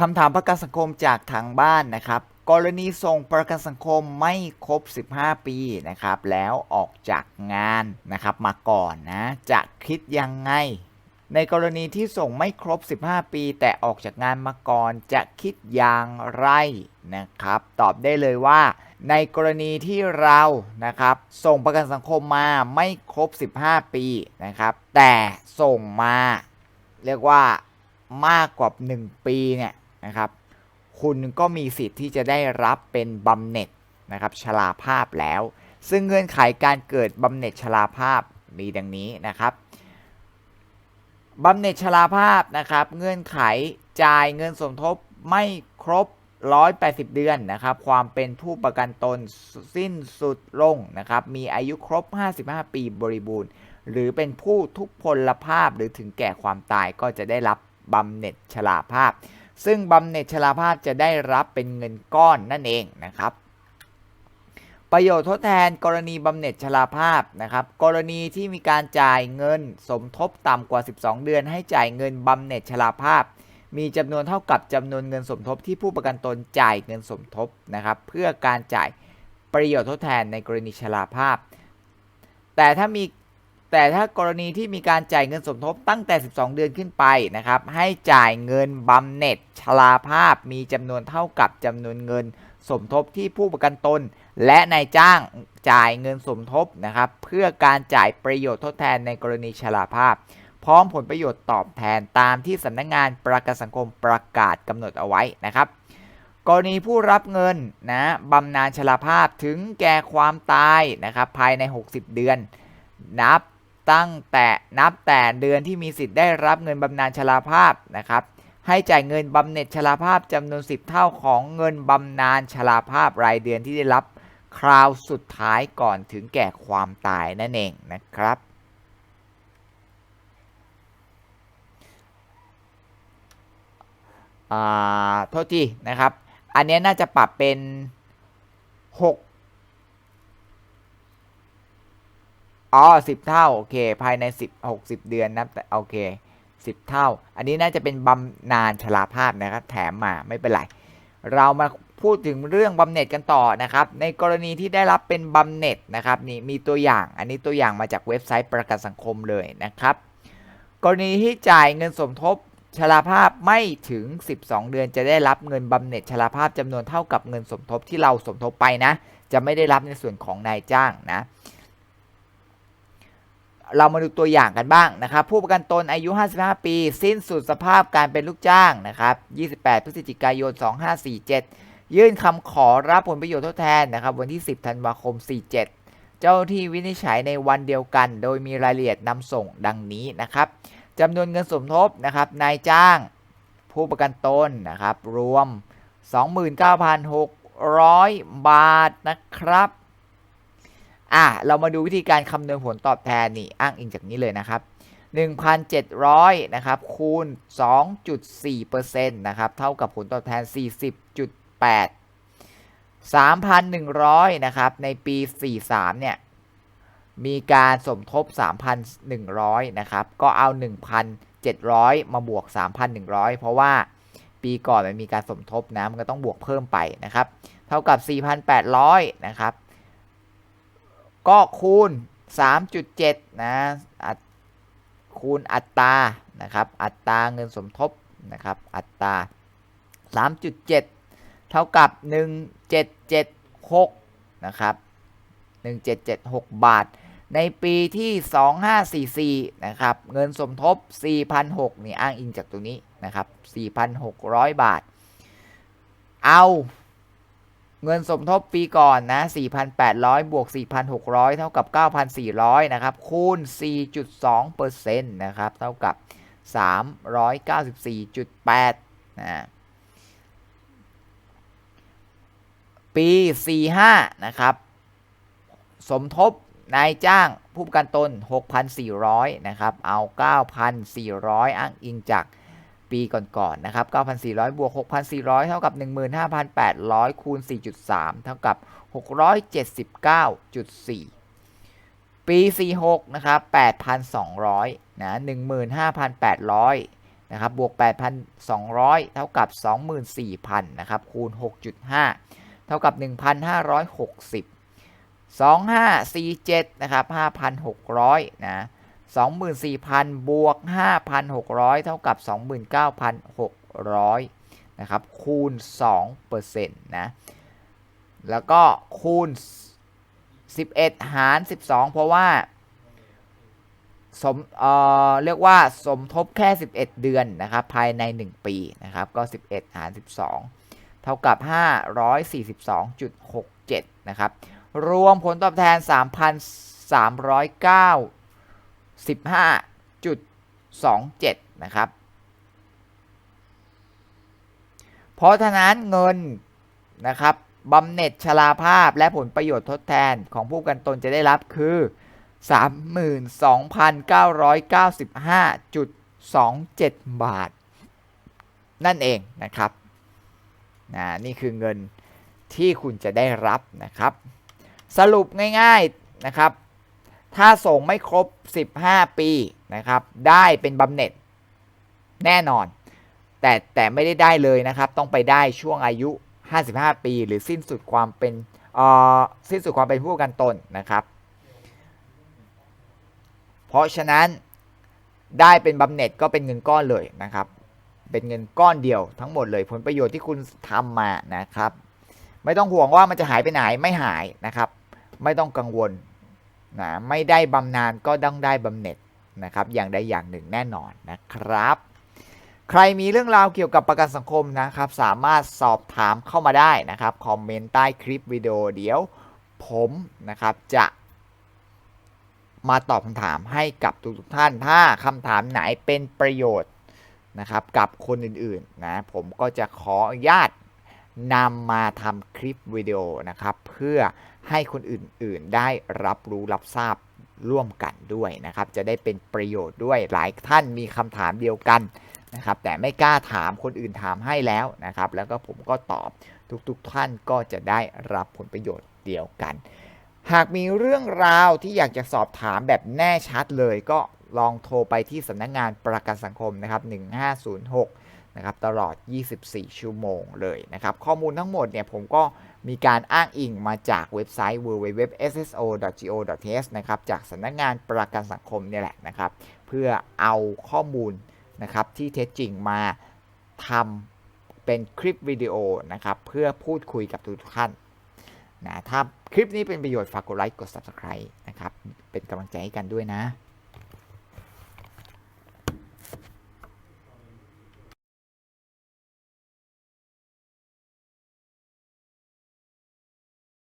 คำถามประกันสังคมจากทางบ้านนะครับ กรณีส่งประกันสังคมไม่ครบ 15 ปีนะครับ แล้วออกจากงานนะครับมาก่อนนะ จะคิดยังไง ในกรณีที่ส่งไม่ครบ 15 ปี แต่ออกจากงานมาก่อนจะคิดอย่างไรนะครับ ตอบได้เลยว่า ในกรณีที่เรานะครับ ส่งประกันสังคมมาไม่ครบ 15 ปีนะครับ แต่ส่งมา เรียกว่ามากกว่า 1 ปีเนี่ย นะครับ คุณก็มีสิทธิ์ที่จะได้รับเป็นบำเหน็จนะครับชราภาพแล้ว ซึ่งเงื่อนไขการเกิดบำเหน็จชราภาพมีดังนี้นะครับบำเหน็จชราภาพนะครับ เงื่อนไขจ่ายเงินสมทบไม่ครบ 180 เดือนนะครับ ความเป็นผู้ประกันตนสิ้นสุดลงนะครับ มีอายุครบ 55 ปีบริบูรณ์ หรือเป็นผู้ทุพพลภาพหรือถึงแก่ความตายก็จะได้รับบำเหน็จชราภาพ ซึ่งบำเหน็จชราภาพจะได้รับเป็นเงินก้อนนั่นเองนะครับ ประโยชน์ทดแทนกรณีบำเหน็จชราภาพนะครับ กรณีที่มีการจ่ายเงินสมทบต่ำกว่า 12 เดือน ให้จ่ายเงินบำเหน็จชราภาพ มีจำนวนเท่ากับจำนวนเงินสมทบที่ผู้ประกันตนจ่ายเงินสมทบนะครับ เพื่อการจ่ายประโยชน์ทดแทนในกรณีชราภาพ แต่ถ้ามี แต่ถ้ากรณีที่มีการจ่ายเงินสมทบตั้งแต่ 12 เดือนขึ้นไปนะครับ ให้จ่ายเงินบำเหน็จชราภาพมีจำนวนเท่ากับจำนวนเงินสมทบที่ผู้ประกันตน และนายจ้างจ่ายเงินสมทบนะครับ เพื่อการจ่ายประโยชน์ทดแทนในกรณีชราภาพ พร้อมผลประโยชน์ตอบแทนตามที่สำนักงงานประกันสังคมประกาศกำหนดเอาไว้นะครับกรณีผู้รับเงินนะบำนาญชราภาพถึงแก่ความตายนะครับภายใน 60 เดือน นับ ตั้งแต่นับแต่เดือนที่มีสิทธิ์ได้รับเงินบำนาญชราภาพนะครับ ให้จ่ายเงินบำเหน็จชราภาพจำนวน 10 เท่าของเงินบำนาญชราภาพรายเดือนที่ได้รับคราวสุดท้ายก่อนถึงแก่ความตายนั่นเองนะครับอ่าโทษทีนะครับ อันนี้น่าจะปรับเป็น 6 อ๋อสิบเท่า โอเค ภายในสิบหกสิบเดือนนะแต่โอเคสิบเท่า อันนี้น่าจะเป็นบำนาญชราภาพนะครับ แถมมาไม่เป็นไร เรามาพูดถึงเรื่องบำเหน็จกันต่อนะครับ ในกรณีที่ได้รับเป็นบำเหน็จนะครับนี่มีตัวอย่าง อันนี้ตัวอย่างมาจากเว็บไซต์ประกันสังคมเลยนะครับ กรณีที่จ่ายเงินสมทบชราภาพไม่ถึง 12 เดือนจะได้รับเงินบำเหน็จชราภาพจำนวนเท่ากับเงินสมทบที่เราสมทบไปนะ จะไม่ได้รับในส่วนของนายจ้างนะ เรามาดูตัวอย่างกันบ้างนะครับ ผู้ประกันตนอายุ 55 ปี สิ้นสุดสภาพการเป็นลูกจ้างนะครับ 28 พฤศจิกายน 2547 ยื่นคำขอรับผลประโยชน์ทดแทนนะครับ วันที่ 10 ธันวาคม 47 เจ้าที่วินิจฉัยในวันเดียวกัน โดยมีรายละเอียดนำส่งดังนี้นะครับจำนวนเงินสมทบนะครับนายจ้าง ผู้ประกันตนนะครับ รวม 29,600 บาทนะครับ อะเรามาดูวิธีการคำนวณผลตอบแทนนี่อ้างอิงจากนี้เลยนะครับ 1,700 นะครับคูณ 2.4%นะครับเท่ากับผลตอบแทน 40.8 3,100 นะครับ ในปี 43 เนี่ย มีการสมทบ 3,100 นะครับ ก็เอา 1,700 มาบวก 3,100 เพราะว่าปีก่อนมันมีการสมทบนะ มันก็ต้องบวกเพิ่มไปนะครับ เท่ากับ 4,800 นะครับ ก็คูณ 3.7 นะคูณอัตรานะครับ อัตราเงินสมทบนะครับ อัตรา 3.7 เท่ากับ 1776 นะครับ 1776 บาท ในปีที่ 2544 นะครับ เงินสมทบ4,600นี่อ้างอิงจากตัวนี้นะครับ 4,600 บาท เอา เงินสมทบปีก่อนนะ4,800 บวก 4,600 เท่ากับ 9,400 นะครับ คูณ 4.2%นะครับ เท่ากับ 394.8 นะ ปี 45 นะครับ สมทบนายจ้างผู้ประกันตน 6,400 นะครับ เอา 9,400 อ้างอิงจาก ปีก่อนๆนนะครับ 9,400 บวก 6,400 เท่ากับ 15,800 คูณ 4.3 เท่ากับ 679.4 ปี 46 นะครับ 8,200 นะ 15,800 นะครับ บวก 8,200 เท่ากับ 24,000 นะครับ คูณ 6.5 เท่ากับ 1,560 2547 นะครับ 5,600 นะ 24,000 บวก 5,600 เท่ากับ 29,600 นะครับ คูณ2%นะ แล้วก็คูณ 11 หาร 12 เพราะว่าสมเอ่อเรียกว่าสมทบแค่ 11 เดือนนะครับ ภายใน 1 ปีนะครับ ก็ 11 หาร 12 เท่ากับ 542.67 นะครับ รวมผลตอบแทน 3,309 3,395.27 นะครับ เพราะฉะนั้นเงินนะครับบำเหน็จชราภาพและผลประโยชน์ทดแทนของผู้กันตนจะได้รับคือ 32,995.27 บาท นั่นเองนะครับนะนี่คือเงินที่คุณจะได้รับนะครับ สรุปง่ายๆนะครับ ถ้าส่งไม่ครบ 15 ปีนะครับ ได้เป็นบำเหน็จแน่นอน แต่แต่ไม่ได้ได้เลยนะครับ ต้องไปได้ช่วงอายุ 55 ปี หรือสิ้นสุดความเป็นอ่อสิ้นสุดความเป็นผู้กันตนนะครับ เพราะฉะนั้นได้เป็นบำเหน็จก็เป็นเงินก้อนเลยนะครับ เป็นเงินก้อนเดียวทั้งหมดเลยผลประโยชน์ที่คุณทำมานะครับ ไม่ต้องห่วงว่ามันจะหายไปไหนไม่หายนะครับ ไม่ต้องกังวล นะไม่ได้บำนาญก็ต้องได้บำเหน็จนะครับอย่างใดอย่างหนึ่งแน่นอนนะครับ ใครมีเรื่องราวเกี่ยวกับประกันสังคมนะครับ สามารถสอบถามเข้ามาได้นะครับคอมเมนต์ใต้คลิปวิดีโอเดี๋ยวผมนะครับจะมาตอบคำถามให้กับทุกๆท่าน ถ้าคำถามไหนเป็นประโยชน์นะครับกับคนอื่นๆนะผมก็จะขออนุญาต นำมาทำคลิปวิดีโอนะครับ เพื่อให้คนอื่นๆได้รับรู้รับทราบร่วมกันด้วยนะครับ จะได้เป็นประโยชน์ด้วยหลายท่านมีคำถามเดียวกันนะครับ แต่ไม่กล้าถามคนอื่นถามให้แล้วนะครับ แล้วก็ผมก็ตอบทุกๆท่านก็จะได้รับผลประโยชน์เดียวกัน หากมีเรื่องราวที่อยากจะสอบถามแบบแน่ชัดเลย ก็ลองโทรไปที่สำนักงานประกันสังคมนะครับ 1506 นะครับตลอด 24 ชั่วโมงเลยนะครับ ข้อมูลทั้งหมดเนี่ยผมก็มีการอ้างอิงมาจากเว็บไซต์ www.sso.go.th นะครับจากสำนักงานประกันสังคมเนี่ยแหละนะครับ เพื่อเอาข้อมูลนะครับที่เท็จจริงมาทำเป็นคลิปวิดีโอนะครับเพื่อพูดคุยกับทุกท่านนะถ้าคลิปนี้เป็นประโยชน์ฝากกดไลค์กด Subscribe นะครับเป็นกำลังใจให้กันด้วยนะ